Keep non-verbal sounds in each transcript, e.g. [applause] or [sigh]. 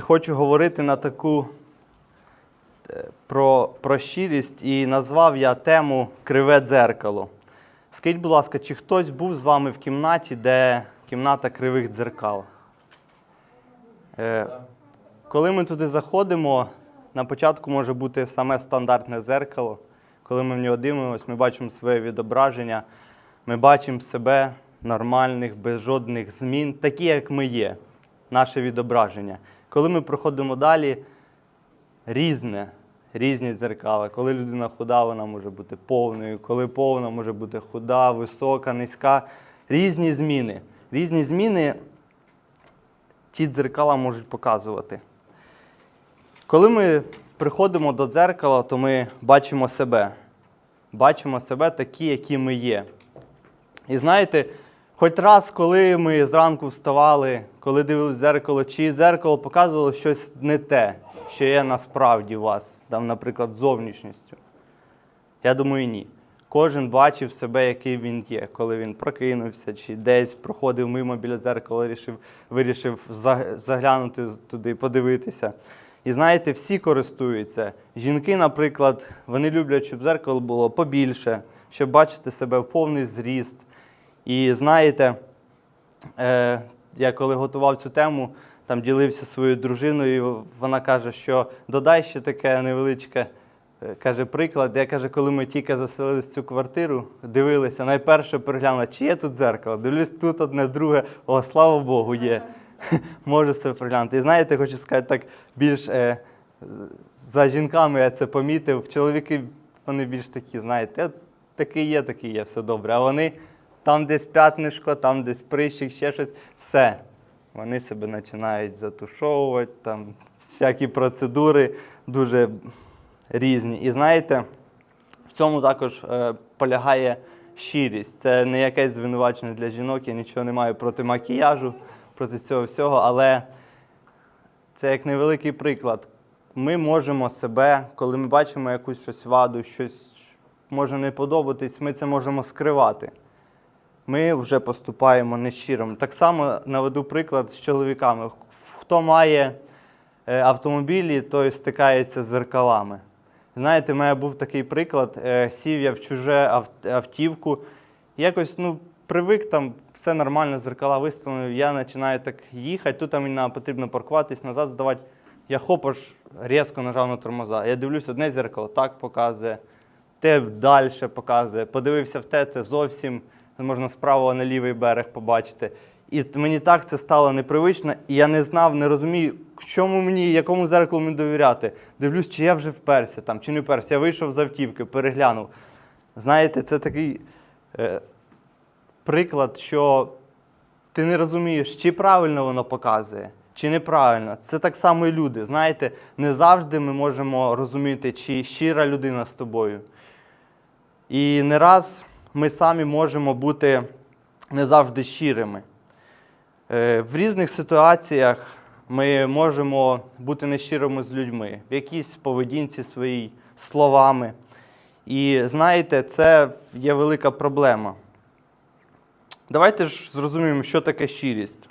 Хочу говорити на таку е, про, про щирість і назвав я тему Криве дзеркало. Скажіть, будь ласка, чи хтось був з вами в кімнаті, де кімната кривих дзеркал? Е, коли ми туди заходимо, на початку може бути саме стандартне дзеркало. Коли ми в нього дивимося, ми бачимо своє відображення, ми бачимо себе нормальних, без жодних змін, такі, як ми є, наше відображення. Коли ми проходимо далі, різне, різні дзеркала. Коли людина худа, вона може бути повною, коли повна, може бути худа, висока, низька. Різні зміни. Різні зміни ті дзеркала можуть показувати. Коли ми приходимо до дзеркала, то ми бачимо себе. Бачимо себе такі, які ми є. І знаєте, хоч раз, коли ми зранку вставали, коли дивилися в дзеркало, чи дзеркало показувало щось не те, що є насправді у вас, там, наприклад, зовнішністю. Я думаю, ні. Кожен бачив себе, який він є, коли він прокинувся, чи десь проходив мимо біля дзеркала, вирішив, вирішив заглянути туди, подивитися. І знаєте, всі користуються. Жінки, наприклад, вони люблять, щоб дзеркало було побільше, щоб бачити себе в повний зріст. І знаєте, е, я коли готував цю тему, там ділився своєю дружиною, вона каже, що додай ще таке невеличке. е, Каже, приклад. Я каже, коли ми тільки заселилися в цю квартиру, дивилися, найперше переглянула, чи є тут дзеркало. Дивлюсь, тут одне, друге, о, слава Богу, є. [laughs] Можу це переглянути. І знаєте, хочу сказати так більш е, за жінками я це помітив. Чоловіки вони більш такі, знаєте, такий є, такий є, все добре. А вони там десь п'ятнишко, там десь прищик, ще щось, все. Вони себе починають затушовувати, там всякі процедури дуже різні. І знаєте, в цьому також е, полягає щирість. Це не якесь звинувачення для жінок, я нічого не маю проти макіяжу, проти цього всього, але це як невеликий приклад. Ми можемо себе, коли ми бачимо якусь щось ваду, щось може не подобатись, ми це можемо скривати. Ми вже поступаємо нещиро. Так само наведу приклад з чоловіками. Хто має е, автомобілі, той стикається з зеркалами. Знаєте, в мене був такий приклад. е, Сів я в чуже автівку, якось ну, привик, там все нормально, зеркала виставлені. Я починаю так їхати, тут там мені потрібно паркуватись, назад здавати. Я хопаш різко нажав на тормоза. Я дивлюсь, одне зеркало так показує, те далі показує. Подивився в те, це зовсім можна справа на лівий берег побачити. І мені так це стало непривично, і я не знав, не розумію, к чому мені, якому зеркалу мені довіряти. Дивлюсь, чи я вже вперся там, чи не вперся. Я вийшов з автівки, переглянув. Знаєте, це такий е, приклад, що ти не розумієш, чи правильно воно показує, чи неправильно. Це так само і люди. Знаєте, не завжди ми можемо розуміти, чи щира людина з тобою. І не раз ми самі можемо бути не завжди щирими. Е, В різних ситуаціях ми можемо бути нещирими з людьми, в якійсь поведінці своїй, словами. І знаєте, це є велика проблема. Давайте ж зрозуміємо, що таке щирість.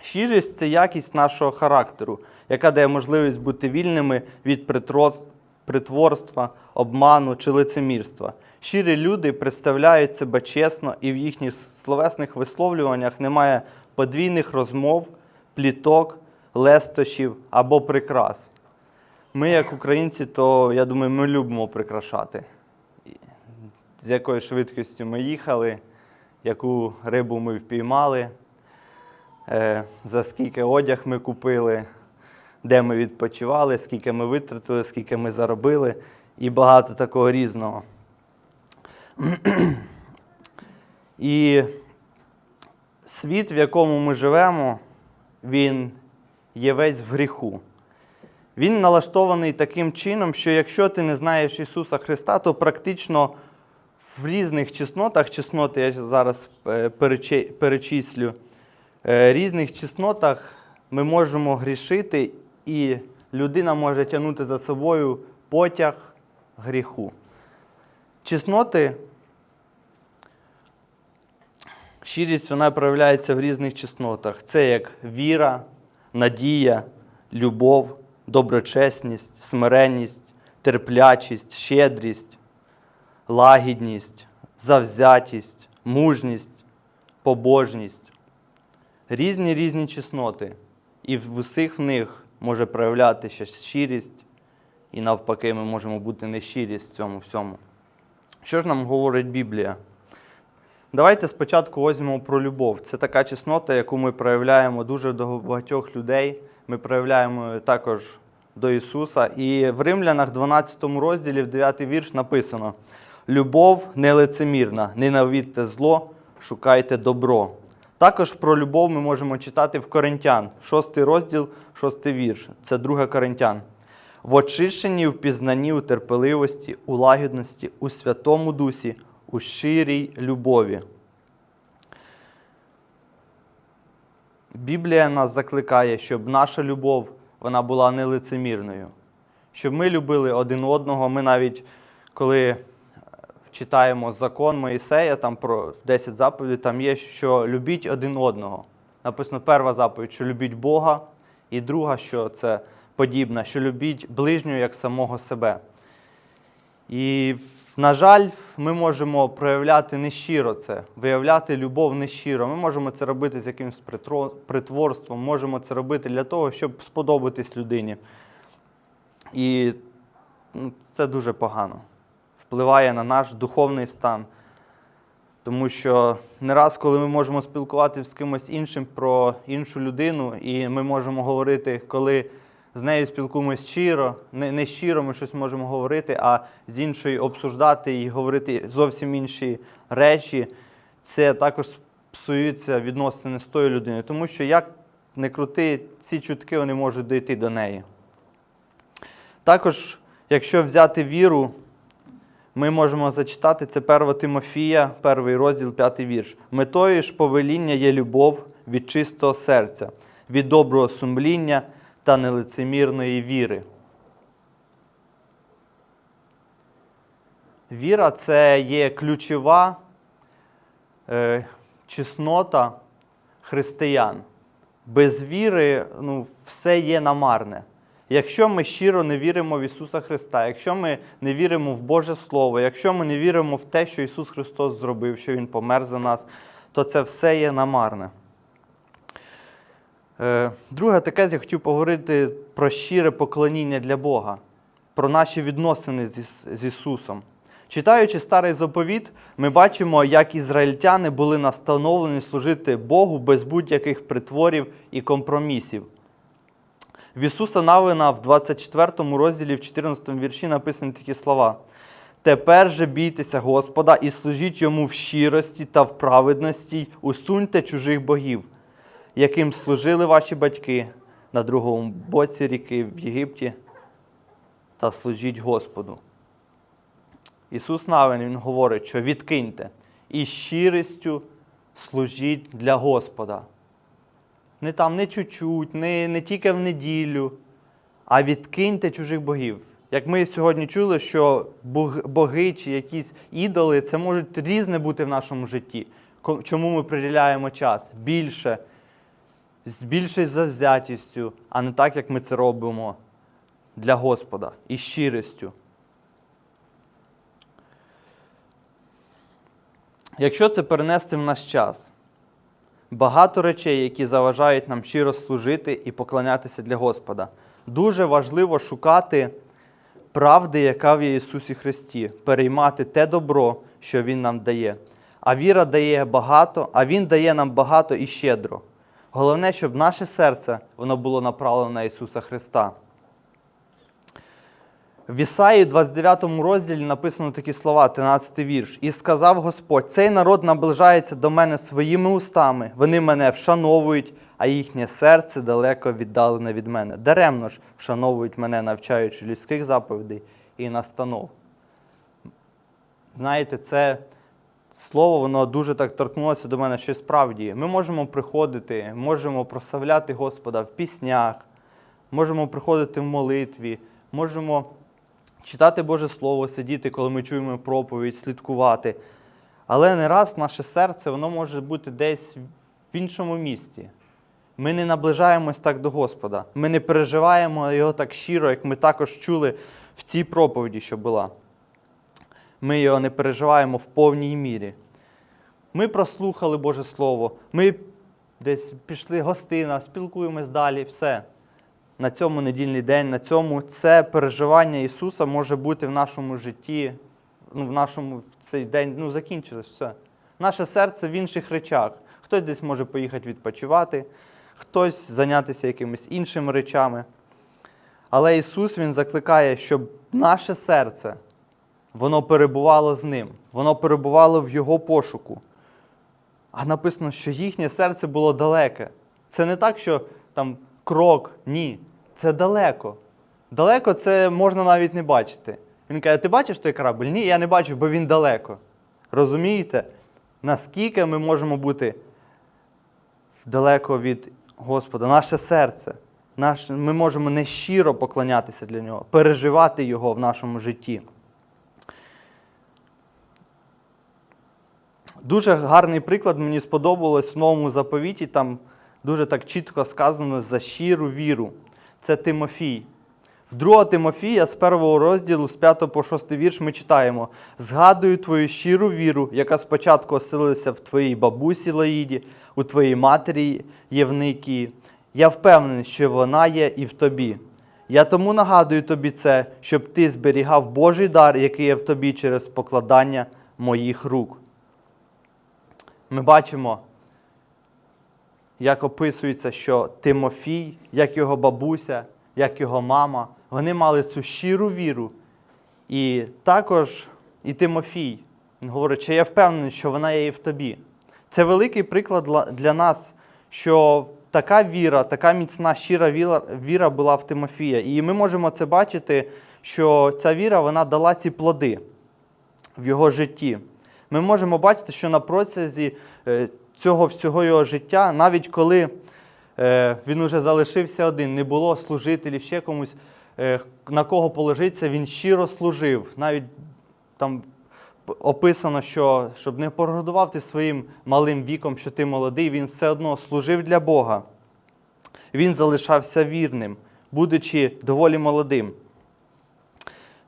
Щирість це якість нашого характеру, яка дає можливість бути вільними від притворства, обману чи лицемірства. Щирі люди представляють себе чесно, і в їхніх словесних висловлюваннях немає подвійних розмов, пліток, лестощів або прикрас. Ми, як українці, то я думаю, ми любимо прикрашати. З якою швидкістю ми їхали, яку рибу ми впіймали, е, за скільки одяг ми купили, де ми відпочивали, скільки ми витратили, скільки ми заробили, і багато такого різного. І світ, в якому ми живемо, він є весь в гріху. Він налаштований таким чином, що якщо ти не знаєш Ісуса Христа, то практично в різних чеснотах, чесноти я зараз е, перечислю, е, різних чеснотах ми можемо грішити, і людина може тягнути за собою потяг гріху. Чесноти, щирість вона проявляється в різних чеснотах. Це як віра, надія, любов, доброчесність, смиренність, терплячість, щедрість, лагідність, завзятість, мужність, побожність. Різні різні чесноти, і в усіх в них може проявлятися щирість, і навпаки, ми можемо бути нещирі в цьому всьому. Що ж нам говорить Біблія? Давайте спочатку візьмемо про любов. Це така чеснота, яку ми проявляємо дуже до багатьох людей. Ми проявляємо також до Ісуса. І в Римлянах, 12 розділі, в 9 вірш написано: Любов нелицемірна, ненавидьте зло, шукайте добро. Також про любов ми можемо читати в Коринтян, 6 розділ, 6 вірш. Це 2 Коринтян. В очищенні, в пізнанні, у терпеливості, у лагідності, у Святому Дусі, у щирій любові. Біблія нас закликає, щоб наша любов вона була нелицемірною. Щоб ми любили один одного. Ми навіть коли е, читаємо закон Моїсея, там про 10 заповідей, там є, що любіть один одного. Написано перша заповідь, що любіть Бога, і друга, що це подібна, що любіть ближнього як самого себе. І, на жаль, ми можемо проявляти нещиро це, виявляти любов нещиро. Ми можемо це робити з якимось притворством, можемо це робити для того, щоб сподобатись людині. І ну, це дуже погано. Впливає на наш духовний стан. Тому що не раз, коли ми можемо спілкуватися з кимось іншим про іншу людину, і ми можемо говорити, коли з нею спілкуємося щиро, не, не щиро ми щось можемо говорити, а з іншою обсуждати і говорити зовсім інші речі, це також псуються відносини з тою людиною. Тому що як не крути, ці чутки вони можуть дійти до неї. Також, якщо взяти віру, ми можемо зачитати це 1 Тимофія, перший розділ, п'ятий вірш. Метою ж повеління є любов від чистого серця, від доброго сумління та нелицемірної віри. Віра це є ключова е, чеснота християн. Без віри ну, все є намарне. Якщо ми щиро не віримо в Ісуса Христа, якщо ми не віримо в Боже Слово, якщо ми не віримо в те, що Ісус Христос зробив, що Він помер за нас, то це все є намарне. Е, Друге таке, я хотів поговорити про щире поклоніння для Бога, про наші відносини з, Ісусом. Читаючи старий заповіт, ми бачимо, як ізраїльтяни були настановлені служити Богу без будь-яких притворів і компромісів. В Ісуса Навина в 24 розділі, в 14 вірші написані такі слова. Тепер же бійтеся Господа і служіть йому в щирості та в праведності, усуньте чужих богів, яким служили ваші батьки на другому боці ріки в Єгипті, та служіть Господу. Ісус Навин Він говорить, що відкиньте і щирістю служіть для Господа. Не там не чуть-чуть, не, не тільки в неділю, а відкиньте чужих богів. Як ми сьогодні чули, що боги чи якісь ідоли це можуть різне бути в нашому житті. Чому ми приділяємо час? Більше, з більшою завзятістю, а не так, як ми це робимо для Господа і щирістю. Якщо це перенести в наш час, багато речей, які заважають нам щиро служити і поклонятися для Господа. Дуже важливо шукати правди, яка в є Ісусі Христі, переймати те добро, що Він нам дає. А віра дає багато, а Він дає нам багато і щедро. Головне, щоб наше серце воно було направлено на Ісуса Христа. В Ісаї 29 розділі написано такі слова, 13 вірш. І сказав Господь: цей народ наближається до мене своїми устами, вони мене вшановують, а їхнє серце далеко віддалене від мене. Даремно ж вшановують мене, навчаючи людських заповідей і настанов. Знаєте, це слово, воно дуже так торкнулося до мене, що справді ми можемо приходити, можемо прославляти Господа в піснях, можемо приходити в молитві, можемо читати Боже Слово, сидіти, коли ми чуємо проповідь, слідкувати. Але не раз наше серце воно може бути десь в іншому місці. Ми не наближаємось так до Господа. Ми не переживаємо його так щиро, як ми також чули в цій проповіді, що була. Ми його не переживаємо в повній мірі. Ми прослухали Боже Слово, ми десь пішли гостина, спілкуємось далі, все. На цьому недільний день, на цьому це переживання Ісуса може бути в нашому житті, ну, в нашому в цей день ну, закінчилось все. Наше серце в інших речах. Хтось десь може поїхати відпочивати, хтось зайнятися якимись іншими речами. Але Ісус Він закликає, щоб наше серце воно перебувало з ним, воно перебувало в Його пошуку. А написано, що їхнє серце було далеке. Це не так, що там крок, ні. Це далеко. Далеко це можна навіть не бачити. Він каже: ти бачиш той корабль? Ні, я не бачу, бо він далеко. Розумієте, наскільки ми можемо бути далеко від Господа, наше серце. Наш, ми можемо нещиро поклонятися для нього, переживати його в нашому житті. Дуже гарний приклад мені сподобалось в новому заповіті. Там дуже так чітко сказано за щиру віру. Це Тимофій. В 2 Тимофія з першого розділу, з 5 по 6 вірш, ми читаємо: Згадую твою щиру віру, яка спочатку оселилася в твоїй бабусі Лаїді, у твоїй матері Євникії. Я впевнений, що вона є і в тобі. Я тому нагадую тобі це, щоб ти зберігав Божий дар, який є в тобі через покладання моїх рук. Ми бачимо, як описується, що Тимофій, як його бабуся, як його мама, вони мали цю щиру віру. І також і Тимофій говорить, що я впевнений, що вона є і в тобі. Це великий приклад для- нас, що така віра, така міцна, щира віра була в Тимофія. І ми можемо це бачити, що ця віра вона дала ці плоди в його житті. Ми можемо бачити, що на протязі е, цього всього його життя, навіть коли е, він уже залишився один, не було служителів, ще комусь, е, на кого положитися, він щиро служив. Навіть там описано, що щоб не погордував ти своїм малим віком, що ти молодий, він все одно служив для Бога. Він залишався вірним, будучи доволі молодим.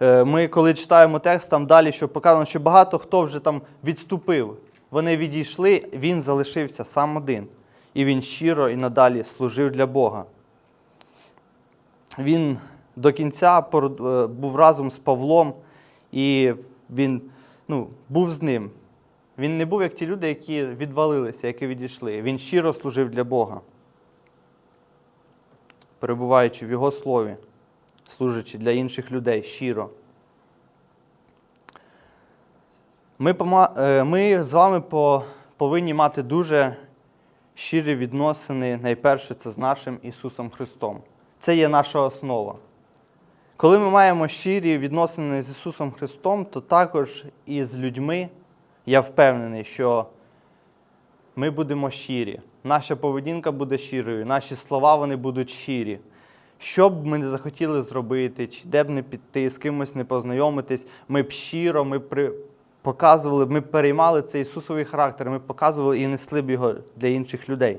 Е, Ми, коли читаємо текст, там далі, що показано, що багато хто вже там відступив. Вони відійшли, він залишився сам один. І він щиро і надалі служив для Бога. Він до кінця е, був разом з Павлом, і він ну, був з ним. Він не був як ті люди, які відвалилися, які відійшли. Він щиро служив для Бога, перебуваючи в Його слові, служачи для інших людей щиро. Ми, е, ми з вами по- повинні мати дуже щирі відносини, найперше, це з нашим Ісусом Христом. Це є наша основа. Коли ми маємо щирі відносини з Ісусом Христом, то також і з людьми я впевнений, що ми будемо щирі. Наша поведінка буде щирою, наші слова вони будуть щирі. Що б ми не захотіли зробити, чи де б не піти, з кимось не познайомитись, ми б щиро, ми при... показували, ми переймали цей Ісусовий характер, ми показували і несли б його для інших людей.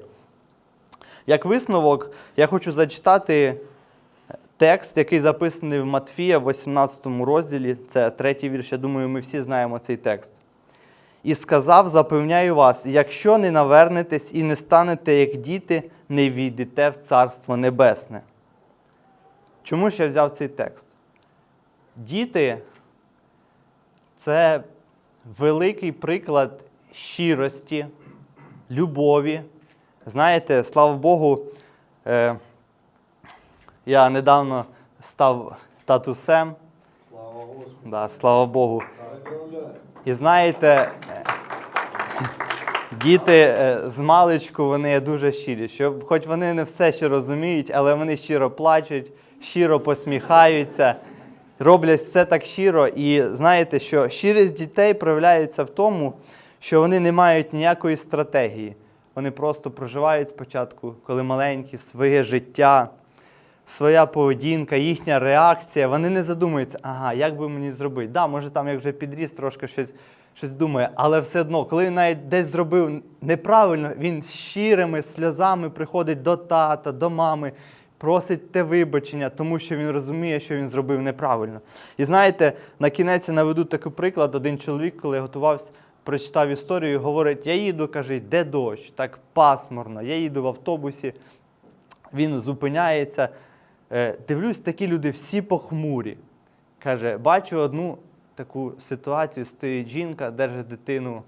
Як висновок, я хочу зачитати текст, який записаний в Матфія в 18 розділі. Це третій вірш. Я думаю, ми всі знаємо цей текст. І сказав: запевняю вас, якщо не навернетесь і не станете як діти, не війдете в Царство Небесне. Чому ж я взяв цей текст? Діти це великий приклад щирості, любові. Знаєте, слава Богу, е, я недавно став татусем. Слава Господу. Да, слава Богу. І знаєте, діти е, з маличку вони дуже щирі. Що, хоч вони не все ще розуміють, але вони щиро плачуть, щиро посміхаються, роблять все так щиро. І знаєте, що щирість дітей проявляється в тому, що вони не мають ніякої стратегії. Вони просто проживають спочатку, коли маленькі, своє життя, своя поведінка, їхня реакція. Вони не задумуються, ага, як би мені зробити. Да, може там як вже підріс, трошки щось щось думає, але все одно, коли він навіть десь зробив неправильно, він щирими сльозами приходить до тата, до мами, просить те вибачення, тому що він розуміє, що він зробив неправильно. І знаєте, на кінець я наведу такий приклад. Один чоловік, коли готувався, прочитав історію, і говорить: я їду, каже, йде дощ, так пасмурно, я їду в автобусі, він зупиняється. Е, Дивлюсь, такі люди всі похмурі. Каже, бачу одну таку ситуацію, стоїть жінка, держить дитину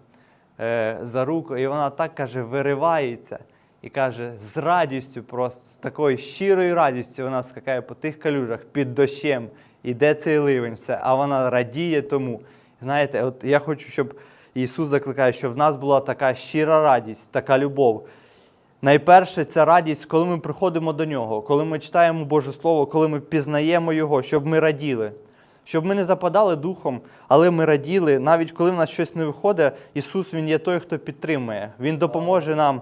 е, за руку, і вона так каже, виривається і каже, з радістю, просто з такою щирою радістю вона скакає по тих калюжах під дощем, іде цей ливень, все, а вона радіє тому. Знаєте, от я хочу, щоб Ісус закликає, щоб в нас була така щира радість, така любов. Найперше, це радість, коли ми приходимо до нього, коли ми читаємо Боже Слово, коли ми пізнаємо Його, щоб ми раділи. Щоб ми не западали духом, але ми раділи, навіть коли в нас щось не виходить, Ісус Він є той, хто підтримує. Він допоможе нам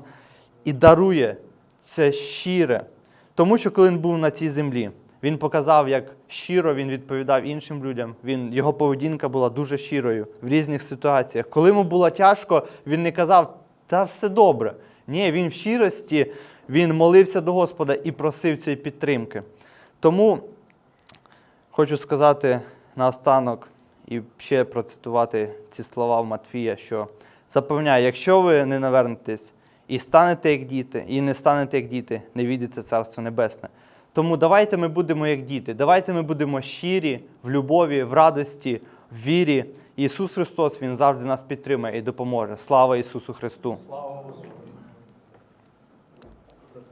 і дарує це щире. Тому що коли він був на цій землі, він показав, як щиро він відповідав іншим людям. Він, його поведінка була дуже щирою в різних ситуаціях. Коли йому було тяжко, він не казав, та все добре. Ні, він в щирості, він молився до Господа і просив цієї підтримки. Тому хочу сказати наостанок і ще процитувати ці слова в Матфія, що запевняю, якщо ви не навернетесь і станете як діти, і не станете як діти, не війдете Царство Небесне. Тому давайте ми будемо як діти, давайте ми будемо щирі в любові, в радості, в вірі. Ісус Христос Він завжди нас підтримає і допоможе. Слава Ісусу Христу! Слава Господу.